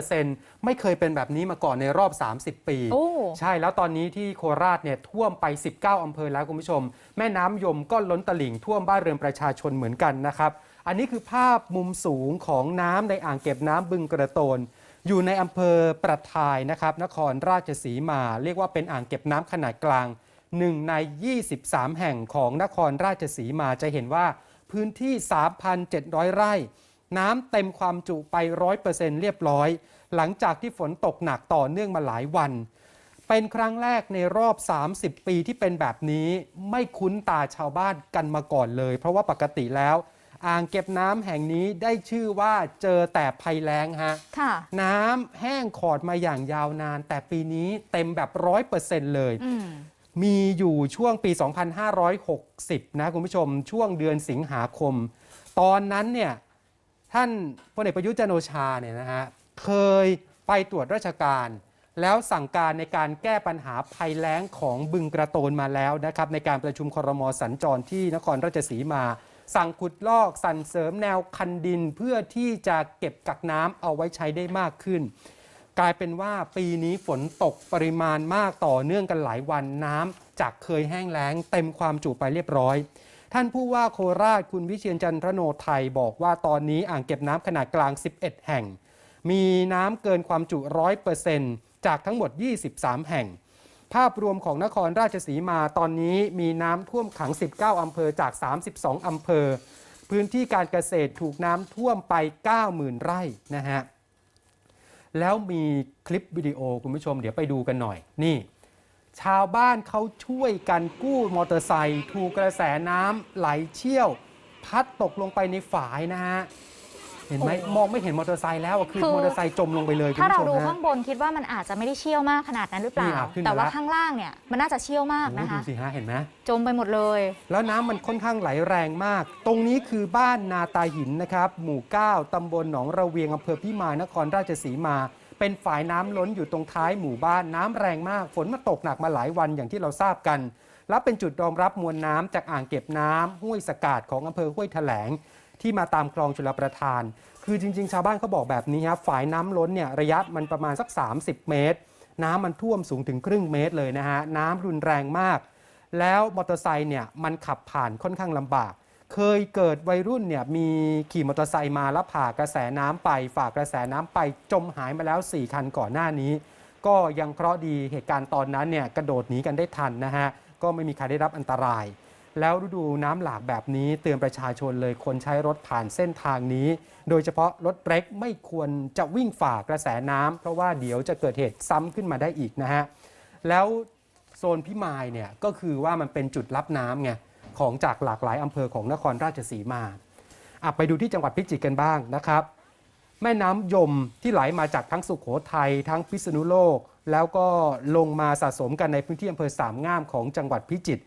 100%ไม่เคยเป็นแบบนี้มาก่อนในรอบ 30 ปี โอ้ ใช่แล้วตอนนี้ที่โคราชเนี่ยท่วมไป 19 อำเภอแล้วคุณผู้ชม แม่น้ำยมก็ล้นตลิ่งท่วมบ้านเรือนประชาชนเหมือนกันนะครับ อันนี้คือภาพมุมสูงของน้ำในอ่างเก็บน้ำบึงกระโตน อยู่ในอำเภอประทายนะครับนครราชสีมา เรียกว่าเป็นอ่างเก็บน้ำขนาดกลางหนึ่งใน 23 แห่งของนครราชสีมาจะเห็นว่าพื้นที่ 3,700 ไร่ น้ำเต็มความจุไป100%เรียบร้อย หลังจากที่ฝนตกหนักต่อเนื่องมาหลายวัน เป็นครั้งแรกในรอบ 30 ปีที่เป็นแบบนี้ไม่คุ้นตาชาวบ้านกันมาก่อนเลย เพราะว่าปกติแล้วอ่างเก็บน้ำแห่งนี้ได้ชื่อว่าเจอแต่ภัยแล้งฮะค่ะน้ำแห้งขอดมาอย่างยาวนาน แต่ปีนี้เต็มแบบร้อยเปอร์เซ็นต์เลยอืมมีอยู่ช่วงปี 2560 นะคุณผู้ชม ช่วงเดือนสิงหาคม ตอนนั้นเนี่ย ท่านพลเอกประยุทธ์จันโอชาเนี่ยนะฮะเคยไปตรวจราชการ แล้วสั่งการในการแก้ปัญหาภัยแล้งของบึงกระโตนมาแล้วนะครับในการประชุมครมสัญจรที่นครราชสีมา สั่งขุดลอกสั่นเสริมแนวคันดินเพื่อที่จะเก็บกักน้ำเอาไว้ใช้ได้มากขึ้น กลายเป็นว่าปีนี้ฝนตกปริมาณมากต่อเนื่องกันหลายวันน้ำจากเคยแห้งแล้ง เต็มความจุไปเรียบร้อย ท่านผู้ว่าโคราชคุณวิเชียนจันทรโนไทยบอกว่าตอนนี้อ่างเก็บน้ำขนาดกลาง 11 แห่ง มีน้ำเกินความจุ 100%จากทั้งหมด 23 แห่ง ภาพรวมของนครราชสีมาตอนนี้มีน้ำท่วมขัง 19 อำเภอจาก 32 อำเภอ พื้นที่การเกษตรถูกน้ำท่วมไป 90,000 ไร่นะฮะแล้วมีคลิปวิดีโอคุณผู้ชมเดี๋ยวไปดูกันหน่อยนี่ ชาวบ้านเขาช่วยกันกู้มอเตอร์ไซค์ถูกกระแสน้ำไหลเชี่ยว พัดตกลงไปในฝายนะฮะ เห็นไหมโอ้มองไม่เห็นมอเตอร์ไซค์แล้วอะคือคือ มอเตอร์ไซค์จมลงไปเลยคุณถ้าเราผู้ชมดูฮะข้างบนคิดว่ามันอาจจะไม่ได้เชี่ยวมากขนาดนั้นหรือเปล่า นี่อะขึ้นมาแต่ว่าแล้ว ข้างล่างเนี่ยมันน่าจะเชี่ยวมากโอ้นะดูคะ สิฮะเห็นไหม จมไปหมดเลย แล้วน้ำมันค่อนข้างไหลแรงมาก ตรงนี้คือบ้านนาตาหินนะครับ หมู่ 9 ตำบลหนองระเวียงอำเภอพิมายนครราชสีมา เป็นฝายน้ำล้นอยู่ตรงท้ายหมู่บ้านน้ำแรงมาก ฝนมาตกหนักมาหลายวันอย่างที่เราทราบกัน และเป็นจุดรองรับมวลน้ำจากอ่างเก็บน้ำห้วยสกาดของอำเภอห้วยแถลง ที่มาตามคลองชลประทาน คือจริง ๆ ชาวบ้านเขาบอกแบบนี้ครับฝายน้ำล้นเนี่ยระยะมันประมาณสัก 30 เมตร น้ำมันท่วมสูงถึงครึ่งเมตรเลยนะฮะน้ำรุนแรงมาก แล้วมอเตอร์ไซค์เนี่ยมันขับผ่านค่อนข้างลำบาก เคยเกิดวัยรุ่นเนี่ยมีขี่มอเตอร์ไซค์มาแล้วผ่ากระแสน้ำไป ฝ่ากระแสน้ำไปจมหายมาแล้ว 4 คันก่อนหน้านี้ ก็ยังเคราะห์ดีเหตุการณ์ตอนนั้นเนี่ยกระโดดหนีกันได้ทันนะฮะก็ไม่มีใครได้รับอันตราย แล้วฤดูน้ำหลากแบบนี้เตือนประชาชนเลยคนใช้รถผ่านเส้นทางนี้ โดยเฉพาะรถเบรกไม่ควรจะวิ่งฝ่ากระแสน้ำเพราะว่าเดี๋ยวจะเกิดเหตุซ้ำขึ้นมาได้อีกนะฮะแล้วโซนพิมายเนี่ยก็คือว่ามันเป็นจุดรับน้ำไง ของจากหลากหลายอำเภอของนครราชสีมาอไปดูที่จังหวัดพิจิตรกันบ้างนะครับ แม่น้ำยมที่ไหลมาจากทั้งสุขโขทัยทั้งพิษณุโลก แล้วก็ลงมาสะสมกันในพื้นที่อำเภอสามงามของจังหวัดพิจิตร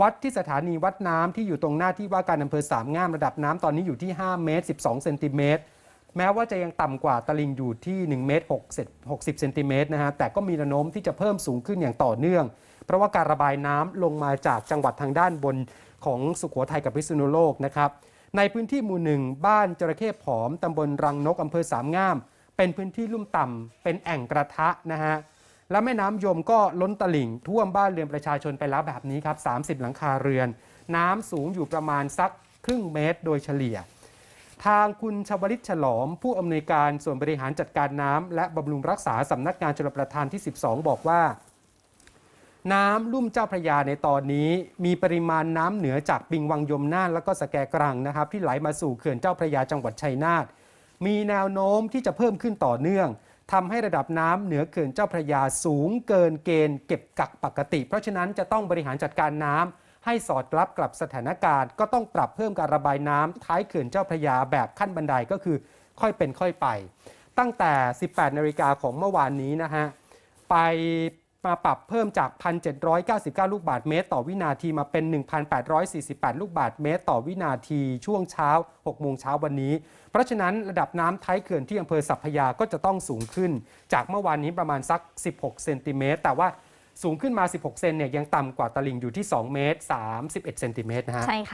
วัดที่สถานีวัดน้ำที่อยู่ตรงหน้าที่ว่าการอำเภอสามงามระดับน้ำตอนนี้อยู่ที่ 5 เมตร 12 เซนติเมตร แม้ว่าจะยังต่ำกว่าตลิ่งอยู่ที่ 1 เมตร 60เซนติเมตรนะฮะ แต่ก็มีแนวโน้มที่จะเพิ่มสูงขึ้นอย่างต่อเนื่อง เพราะว่าการระบายน้ำลงมาจากจังหวัดทางด้านบนของสุโขทัยกับพิษณุโลกนะครับในพื้นที่หมู่หนึ่งบ้านจระเข้ผอมตำบลรังนกอำเภอสามงาม เป็นพื้นที่ลุ่มต่ำเป็นแอ่งกระทะนะฮะและแม่น้ำยมก็ล้นตลิ่ง ท่วมบ้านเรือนประชาชนไปแล้วแบบนี้ครับ 30 หลังคาเรือน น้ำสูงอยู่ประมาณสักครึ่งเมตรโดยเฉลี่ย ทางคุณชวลิตฉลอม ผู้อำนวยการส่วนบริหารจัดการน้ำและบำรุงรักษาสำนักงานชลประทานที่ 12 บอกว่า น้ำลุ่มเจ้าพระยาในตอนนี้ มีปริมาณน้ำเหนือจากปิงวังยมน่านแล้วก็สแกกรังนะครับ ที่ไหลมาสู่เขื่อนเจ้าพระยาจังหวัดชัยนาทมีแนวโน้มที่จะเพิ่มขึ้นต่อเนื่องทำให้ระดับน้ำเหนือเขื่อนเจ้าพระยาสูงเกินเกณฑ์เก็บกักปกติ เพราะฉะนั้นจะต้องบริหารจัดการน้ำให้สอดรับกับสถานการณ์ ก็ต้องปรับเพิ่มการระบายน้ำท้ายเขื่อนเจ้าพระยาแบบขั้นบันไดก็คือค่อยเป็นค่อยไป ตั้งแต่ 18 นาฬิกาของเมื่อวานนี้นะฮะไป มาปรับเพิ่มจาก 1,799 ลูกบาทเมตร ต่อวินาทีมาเป็น 1,848 ลูกบาทเมตร ต่อวินาทีช่วงเช้า 6 โมงเช้าวันนี้ เพราะฉะนั้นระดับน้ำท้ายเขื่อนที่อำเภอสัพพยาก็จะต้องสูงขึ้น จากเมื่อวานนี้ประมาณสัก 16 เซนติเมตร แต่ว่าสูงขึ้นมา 16 เซนเนี่ยยังต่ำกว่าตลิ่งอยู่ที่ 2 เมตร 31 เซนติเมตรนะฮะ ใช่ค่ะ